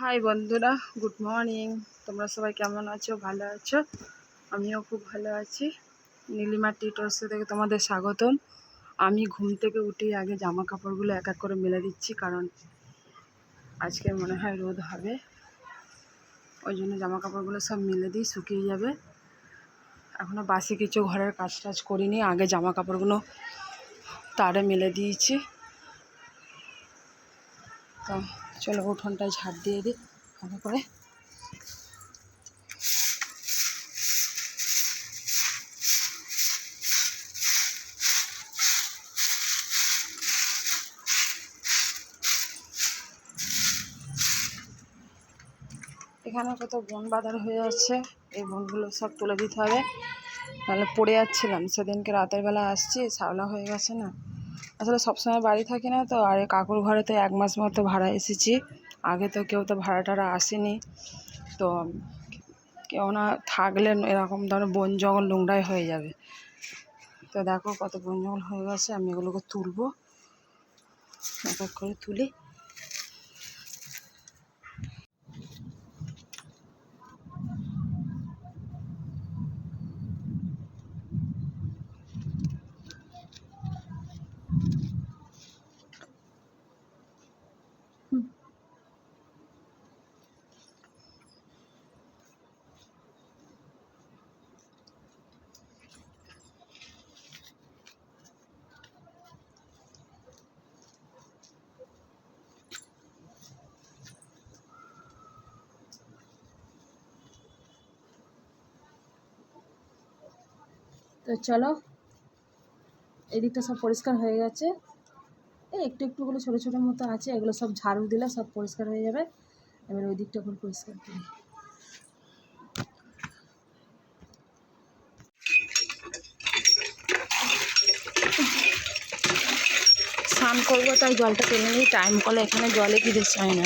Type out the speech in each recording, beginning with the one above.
High বন্ধুরা। Good morning তোমরা সবাই কেমন আছো? ভালো আছো? আমিও খুব ভালো আছি। নীলিমা টিটোর্স থেকে তোমাদের স্বাগতম। আমি ঘুম থেকে উঠেই আগে জামা কাপড়গুলো এক এক করে মেলে দিচ্ছি, কারণ আজকে মনে হয় রোদ হবে। ওই জন্য জামা কাপড়গুলো সব মেলে দিই, শুকিয়ে যাবে। এখনও বাসি কিছু ঘরের কাজ টাজ করিনি, আগে জামা কাপড়গুলো তারে মেলে দিয়েছি। তো চলো উঠোনটায় ঝাড় দিয়ে দিই ভালো করে। এখানে কত বন বাঁধার হয়ে যাচ্ছে, এই বনগুলো সব তুলে দিতে হবে। তাহলে পড়ে যাচ্ছিলাম, সেদিনকে রাতের বেলা আসছি, শ্যাওলা হয়ে গেছে না। আসলে সবসময় বাড়ি থাকি না তো, আর কাকুর ঘরে তো এক মাস মতো ভাড়া এসেছি। আগে তো কেউ তো ভাড়া টাড়া আসেনি। তো কেউ না থাকলে এরকম ধরো বন জঙ্গল নোংরাই হয়ে যাবে। তো দেখো কত বন জঙ্গল হয়ে গেছে, আমি এগুলোকে তুলবো। এক করে তুলি। তো চলো, এদিকটা সব পরিষ্কার হয়ে গেছে। এই একটু একটুগুলো ছোটো ছোটো মতো আছে, এগুলো সব ঝাড়ু দিলে সব পরিষ্কার হয়ে যাবে। এবার ওই দিকটা এখন পরিষ্কার করি। স্নান করব, তাই জলটা টেনে নিই। টাইম কলে এখানে জলে দিতে চাই না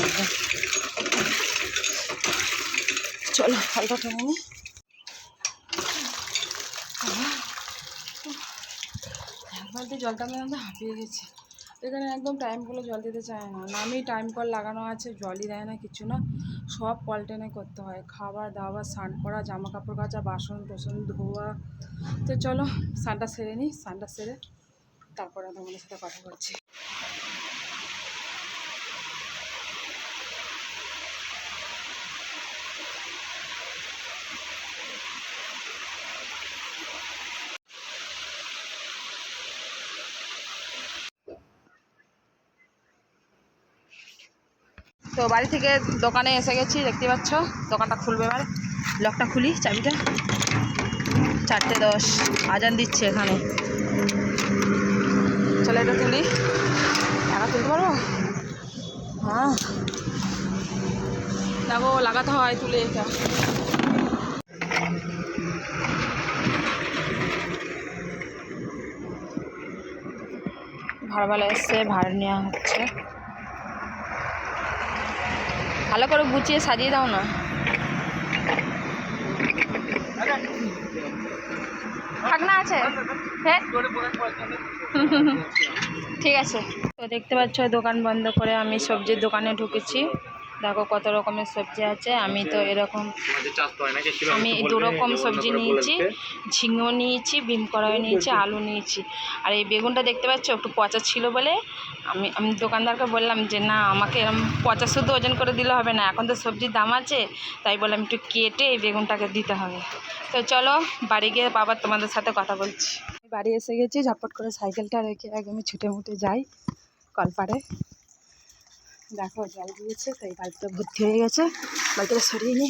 চলো, জলটা টেনে নিই। দিয়ে জলটা আমি একদম হাঁপিয়ে গেছি। এখানে একদম টাইম কলে জল দিতে চায় না। নামেই টাইম কল লাগানো আছে, জলই দেয় না, কিছু না। সব কল টেনে করতে হয়। খাবার দাবার, স্নান করা জামা কাপড় কাচা, বাসন টোসন, ধোয়া। তো চলো, স্নানটা সেরে নিই, স্নানটা সেরে তারপরে তোমাদের সাথে কথা বলছি। তো বাড়ি থেকে দোকানে এসে গেছি, দেখতে পাচ্ছ? দোকানটা খুলবে এবার। লকটা খুলি, চাবিটা। চারটে দশ, আজান দিচ্ছে এখানে। চলো এটা তুলি। টাকা তুলতে পারব? হ্যাঁ দেখো, লাগাতে হয় তুলে এটা। ভাড়াবেলা এসছে, ভাড়া নেওয়া হচ্ছে। ভালো করে গুছিয়ে সাজিয়ে দাও না। আছে? হ্যাঁ? ঠিক আছে। তো দেখতে পাচ্ছ দোকান বন্ধ করে আমি সবজির দোকানে ঢুকেছি। দেখো কত রকমের সবজি আছে আমি তো এরকম আমি দু রকম সবজি নিয়েছি ঝিঙেও নিয়েছি ভীম কড়াইও নিয়েছি আলু নিয়েছি। আর এই বেগুনটা দেখতে পাচ্ছ একটু পচা ছিল বলে আমি আমি দোকানদারকে বললাম যে না আমাকে এরকম পচা শুধু ওজন করে দিলে হবে না এখন তো সবজির দাম আছে। তাই বললাম একটু কেটে এই বেগুনটাকে দিতে হবে। তো চলো বাড়ি গিয়ে বাবার তোমাদের সাথে কথা বলছি। আমি বাড়ি এসে গেছি ঝটপট করে সাইকেলটা রেখে একদমই ছুটে মুটে যাই কলপাড়ে। দেখো, জল দিয়েছে, তাই বালতিটা ভর্তি হয়ে গেছে। বালতিটা সরিয়ে নি।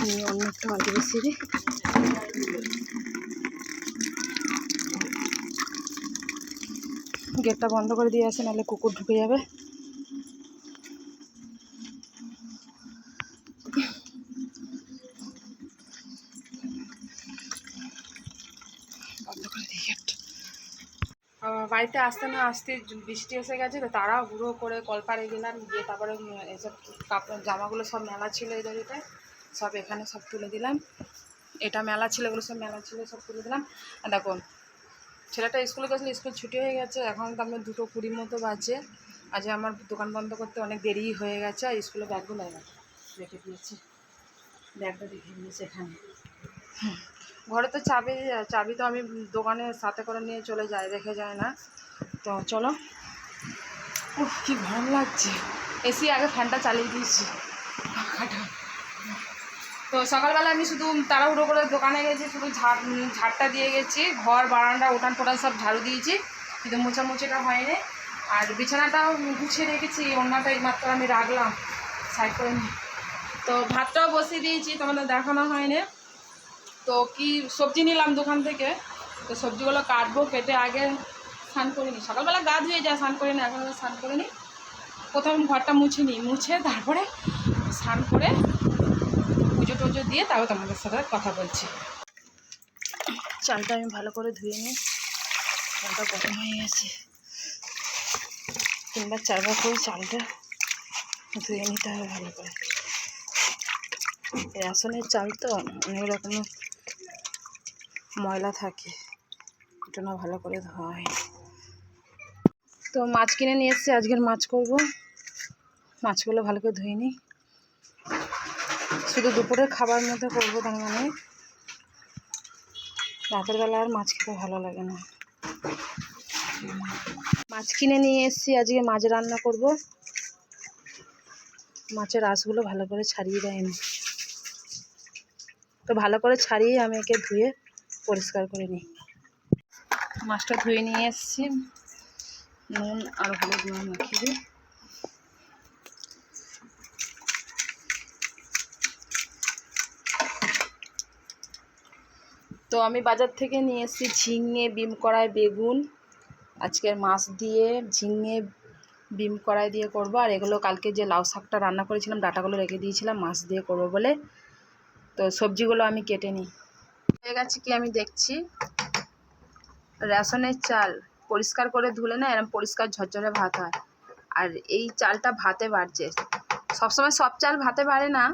নিয়ে অন্য একটা বালতি বসিয়ে দিই। গেটটা বন্ধ করে দিয়ে আসে, নাহলে কুকুর ঢুকে যাবে বন্ধ করে দিই গেট আহ, বাড়িতে আসতে না আসতে বৃষ্টি এসে গেছে, তো তারা হুড়ো করে কলপাড়ে গেলাম, গিয়ে তারপরে এসব কাপড়, জামাগুলো সব মেলা ছিল এই দড়িটায় সব এখানে সব তুলে দিলাম। এটা মেলা ছিল, এগুলো সব মেলা ছিল, সব তুলে দিলাম। আর দেখো, ছেলেটা স্কুলে গেছিল, স্কুল ছুটি হয়ে গেছে, এখন তো আমরা দুটো কুড়ির মতো বাজে। আজ আমার দোকান বন্ধ করতে অনেক দেরি হয়ে গেছে, আর স্কুলে ব্যাগগুলো রেখে দিয়েছি। ব্যাগটা রেখে দিয়েছি এখানে। ঘরে তো চাবি চাবি তো আমি দোকানে সাথে করে নিয়ে চলে যাই, রেখে যায় না। তো চলো। উফ, কি গরম লাগছে। এসি আগে ফ্যানটা চালিয়ে দিয়েছি। তো সকালবেলা আমি শুধু তাড়াহুড়ো করে দোকানে গেছি, শুধু ঝাড়, ঝাড়টা দিয়ে গেছি। ঘর, বারান্দা, উঠান ফোটান সব ঝাড়ু দিয়েছি। কিন্তু মোছামুছিটা হয়নি। আর বিছানাটাও গুছিয়ে রেখেছি অন্যটা এইমাত্র আমি রাখলাম। সাইড করে তো ভাতটাও বসিয়ে দিয়েছি, তোমাদের দেখানো হয়নি। তো কি সবজি নিলাম দোকান থেকে? তো সবজিগুলো কাটবো, কেটে আগে স্নান করিনি। সকালবেলা গা ধুয়ে যা স্নান করিনি এখন আমি স্নান করিনি প্রথম ঘরটা মুছে নিই মুছে তারপরে স্নান করে পুজো টুজো দিয়ে তারপর তোমাদের সাথে কথা বলছি। চালটা আমি ভালো করে ধুয়ে নিই। চালটা গরম হয়ে গেছে। তিনবার চারবার করে চালটা ধুয়ে নিতে হবে ভালো করে। রেশনের চাল তো অনেক রকমের ময়লা থাকে। এটা না ভালো করে ধোয়া হয় তো মাছ কিনে নিয়ে এসেছি, আজকের মাছ করব। মাছগুলো ভালো করে ধুয়ে নিই। শুধু দুপুরের খাবার মধ্যে করব তার মানে। রাতের বেলা আর মাছ খেতে ভালো লাগে না। মাছ কিনে নিয়ে এসেছি, আজকে মাছ রান্না করব। মাছের আঁশগুলো ভালো করে ছাড়িয়ে দেয়নি তো ভালো করে ছাড়িয়ে আমি একে ধুয়ে পরিষ্কার করে নিই। মাছটা ধুয়ে নিয়ে এসেছি। নুন আর হলুদ নুন মাখিয়ে তো আমি বাজার থেকে নিয়ে এসেছি ঝিঙে বিম কড়াই বেগুন। আজকের মাছ দিয়ে ঝিঙে বিম কড়াই দিয়ে করব। আর এগুলো কালকে যে লাউ শাকটা রান্না করেছিলাম, ডাটাগুলো রেখে দিয়েছিলাম, মাছ দিয়ে করব বলে। তো সবজিগুলো আমি কেটে নিই। হয়ে গেছে কি আমি দেখছি? রেশনের চাল। পরিষ্কার করে ধুলে না এরকম পরিষ্কার ঝরঝরে ভাত হয়। আর এই চালটা ভাতে বাড়ছে। সবসময় সব চাল ভাতে বাড়ে না,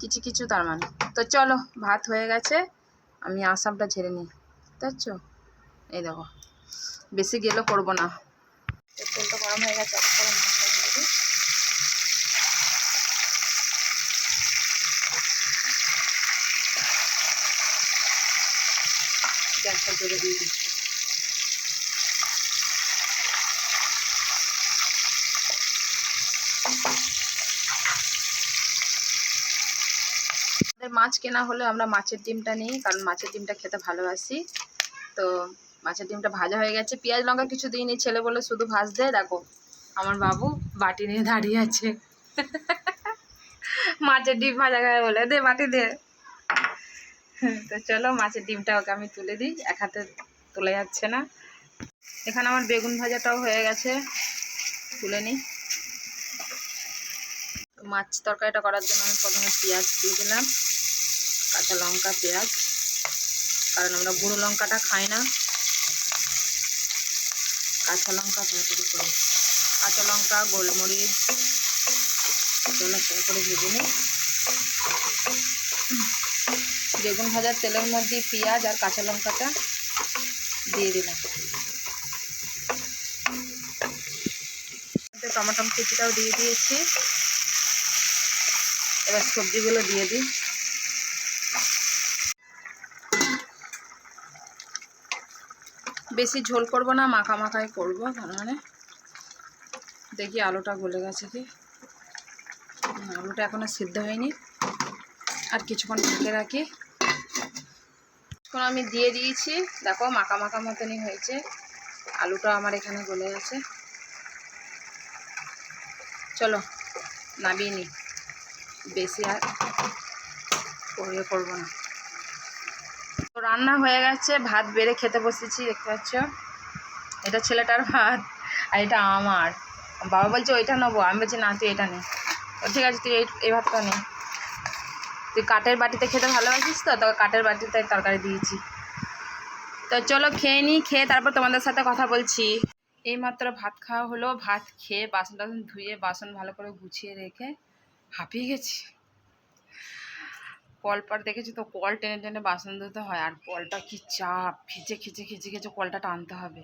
কিছু কিছু তার মানে। তো চলো, ভাত হয়ে গেছে, আমি আসামটা ঝেড়ে নিই। বুঝতে এই দেখো। বেশি গেলেও করব না। তেলটা গরম হয়ে গেছে গ্যাসটা জোরে দিয়ে দিচ্ছি। মাছ কেনা হলে আমরা মাছের ডিমটা নিই, কারণ মাছের ডিমটা খেতে ভালোবাসি। তো মাছের ডিমটা ভাজা হয়ে গেছে। পেঁয়াজ লঙ্কা কিছু দিইনি, ছেলে বলে শুধু ভাজতে, দেখো, আমার বাবু বাটি নিয়ে দাঁড়িয়ে আছে। মাছের ডিম ভাজা খাবে বলে, দে বাটি দে। তো চলো, মাছের ডিমটা ওকে আমি তুলে দিই, এক হাতে তোলা যাচ্ছে না। এখানে আমার বেগুন ভাজাটাও হয়ে গেছে, তুলে নিই। মাছ তরকারিটা করার জন্য আমি প্রথমে পেঁয়াজ দিয়ে দিলাম। কাঁচা লঙ্কা, পেঁয়াজ। কারণ আমরা গুঁড়ো লঙ্কাটা খাই না। কাঁচা লঙ্কা তরকারি করি। কাঁচা লঙ্কা, গোলমরিচ এগুলো করে ভেজে নিই। বেগুন ভাজার তেলের মধ্যে পেঁয়াজ আর কাঁচা লঙ্কাটা দিয়ে দিলাম। টমাটম কুচিটাও দিয়ে দিয়েছি। এবার সবজিগুলো দিয়ে দিই। বেশি ঝোল করব না, মাখা মাখাই করব, তার মানে দেখি আলুটা গলে গেছে কি। আলুটা এখনও সিদ্ধ হয়নি। আর কিছুক্ষণ ঢেকে রাখি। এখন আমি দিয়ে দিয়েছি, দেখো মাখা মাখা মতনই হয়েছে। আলুটা আমার এখানে গলে গেছে। চলো, নামিয়ে নিই বেশি আর করে করব না। তো রান্না হয়ে গেছে, ভাত বেড়ে খেতে বসেছি, দেখতে পাচ্ছ। এটা ছেলেটার ভাত আর এটা আমার। বাবা বলছে, ওইটা নেব। আমি বলছি, না, তুই এটা নে। ঠিক আছে, তুই এই ভাতটা নে। তুই কাঠের বাটিতে খেতে ভালোবাসিস তো? তোকে কাঠের বাটিতে তরকারি দিয়েছি। তো চলো খেয়ে নিই, খেয়ে তারপর তোমাদের সাথে কথা বলছি। এইমাত্র ভাত খাওয়া হলো, ভাত খেয়ে বাসন টাসন ধুয়ে বাসন ভালো করে গুছিয়ে রেখে হাঁপিয়ে গেছি। কল পার দেখেছি তো কল টেনে টেনে বাসন ধুতে হয়, আর কলটা কি চাপ, খিচে খিচে খিচে খিচে কলটা টানতে হবে।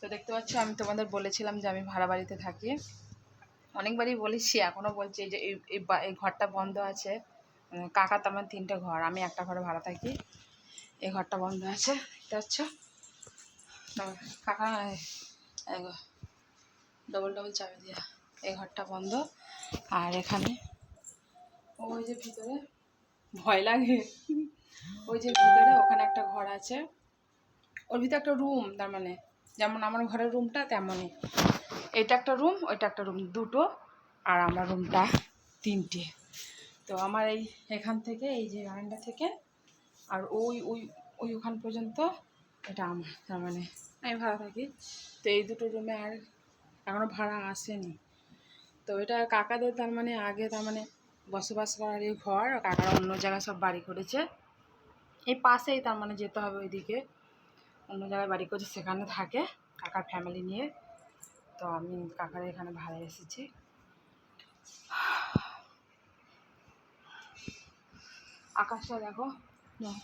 তো দেখতে পাচ্ছ, আমি তোমাদের বলেছিলাম যে আমি ভাড়া বাড়িতে থাকি। অনেকবারই বলেছি এখনও বলছি যে এই এই ঘরটা বন্ধ আছে। কাকা তো আমার তিনটে ঘর, আমি একটা ঘরে ভাড়া থাকি। এই ঘরটা বন্ধ আছে, দেখতে পাচ্ছ? কাকা ডবল ডবল চাবি দিয়া, এই ঘরটা বন্ধ। আর এখানে, ওই যে ভিতরে ভয় লাগে। ওই যে ভিতরে ওখানে একটা ঘর আছে। ওর ভিতরে একটা রুম তার মানে যেমন আমার ঘরের রুমটা তেমনই। এটা একটা রুম ওইটা একটা রুম দুটো আর আমার রুমটা তিনটে। তো আমার এই এখান থেকে, এই যে বারান্দা থেকে আর ওই ওই ওই ওখান পর্যন্ত এটা আমার, তার মানে আমি ভাড়া থাকি। তো এই দুটো রুমে আর এখনও ভাড়া আসেনি। তো এটা কাকাদের, তার মানে আগে, তার মানে বসবাস করার এই ঘর, কাকারা অন্য জায়গায় সব বাড়ি করেছে। এই পাশেই তার মানে যেতে হবে ওইদিকে। অন্য জায়গায় বাড়ি করেছে, সেখানে থাকে কাকার ফ্যামিলি নিয়ে। তো আমি কাকার এখানে ভাড়া এসেছি। আকাশটা দেখো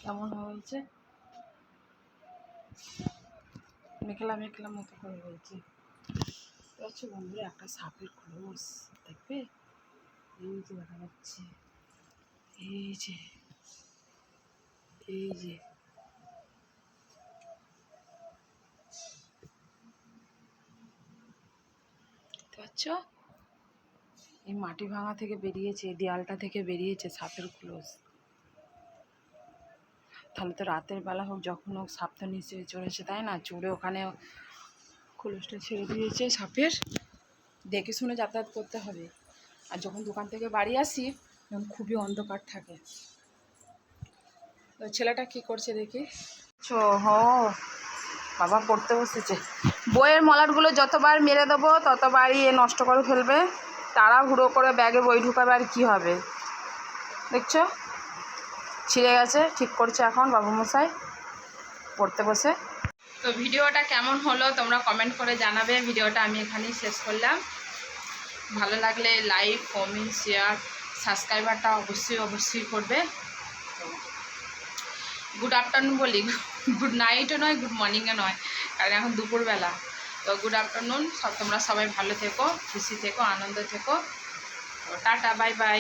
কেমন হয়েছে? মেঘলা মেঘলা মতো করে হয়েছে বন্ধুরা, একটা সাপের খোলস, দেখবে? এই যে দেখা যাচ্ছে, এই যে এই যে। পাচ্ছ? এই মাটি ভাঙা থেকে বেরিয়েছে দেয়ালটা থেকে বেরিয়েছে সাপের খোলস তাহলে তো রাতের বেলা হোক, যখন হোক সাপ তো নিচে চড়েছে তাই না? চড়ে ওখানে খোলসটা ছেড়ে দিয়েছে সাপের। দেখে শুনে যাতায়াত করতে হবে। আর যখন দোকান থেকে বাড়ি আসি তখন খুবই অন্ধকার থাকে। তো ছেলেটা কি করছে দেখি? হো বাবা পড়তে বসেছে। বইয়ের মলাটগুলো যতবার মেরে দেবো ততবারই এ নষ্ট করে ফেলবে। তারা তাড়াহুড়ো করে ব্যাগে বই ঢুকাবে আর কী হবে। দেখছ? ছিঁড়ে গেছে ঠিক করছে এখন বাবু মশাই পড়তে বসে। তো ভিডিওটা কেমন হলো তোমরা কমেন্ট করে জানাবে। ভিডিওটা আমি এখানেই শেষ করলাম। ভালো লাগলে লাইক কমেন্ট শেয়ার সাবস্ক্রাইবারটা অবশ্যই অবশ্যই করবে। গুড আফটারনুন বলি। গুড নাইটও নয় গুড মর্নিংও নয়, কারণ এখন দুপুরবেলা। তো গুড আফটারনুন সব তোমরা সবাই ভালো থেকো, খুশি থেকো, আনন্দ থেকো। তো টাটা বাই বাই